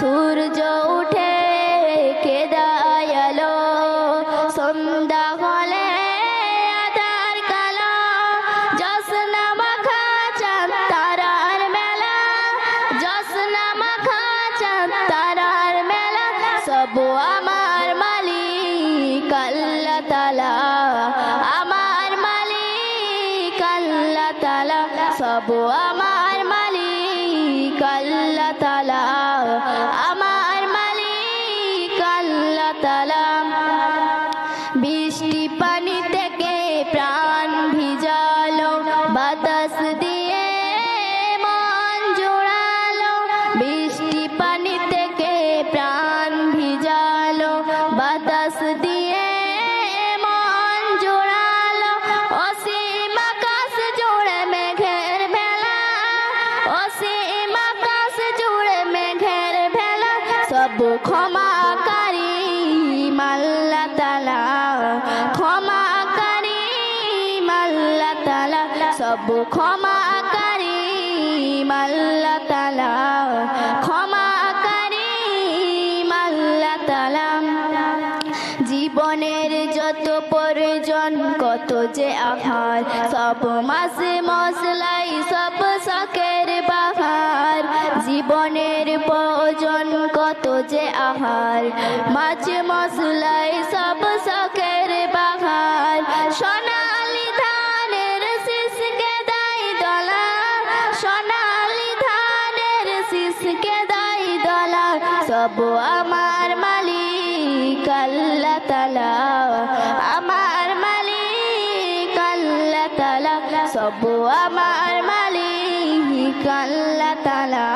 সূর্য উঠে কেদায়ালো সন্ধ্যা হলে আধার কালো। জসনা মাখা চাঁদ মেলা। জসনা মাখা চাঁদ মেলা। সব আমার মালিক আল্লাহ আমার মালিক আল্লাহ তালা সব আমার আল্লাহ বৃষ্টি পানি থেকে প্রাণ ভিজালো, বাতাস দিয়ে মন জোড়ালো। বৃষ্টি পানি থেকে প্রাণ ভিজালো, বাতাস দিয়ে মন জোড়ালো। অসীম আকাশ জুড়ে মেঘের ভেলা, অসীম আকাশ জুড়ে মেঘের ভেলা। সব ক্ষমাকারী সব ক্ষমাকারী মাল্লা তালা ক্ষমাকারী মাল্লা তালা জীবনের যত প্রয়োজন, কত যে আহার, সব মাসে মশলাই, সব শখের বাহার। জীবনের প্রয়োজন, কত যে আহার, মাছ মশলাই, সব সব আমার মালিক আল্লাহ তালা আমার মালিক আল্লাহ তালা সব আমার মালিক আল্লাহ তালা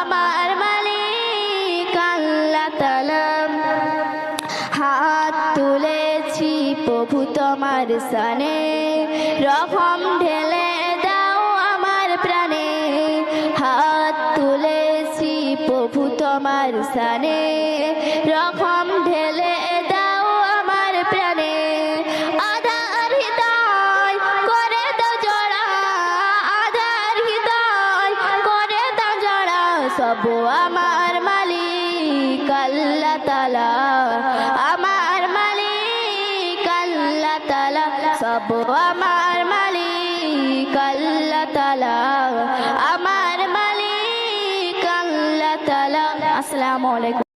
আমার মালিক আল্লাহ তালা হাত তুলেছি প্রভু তোমার সানে। রকম ঢেলে প্রভু তোমার সানে রকম ঢেলে দাও আমার প্রাণে। আধার হৃদয় করে দাও জড়া আধার হৃদয় করে দাও জড়া সব আমার মালিক আল্লাহ তালা আমার মালিক আল্লাহ তালা সব আমার Assalamu alaikum.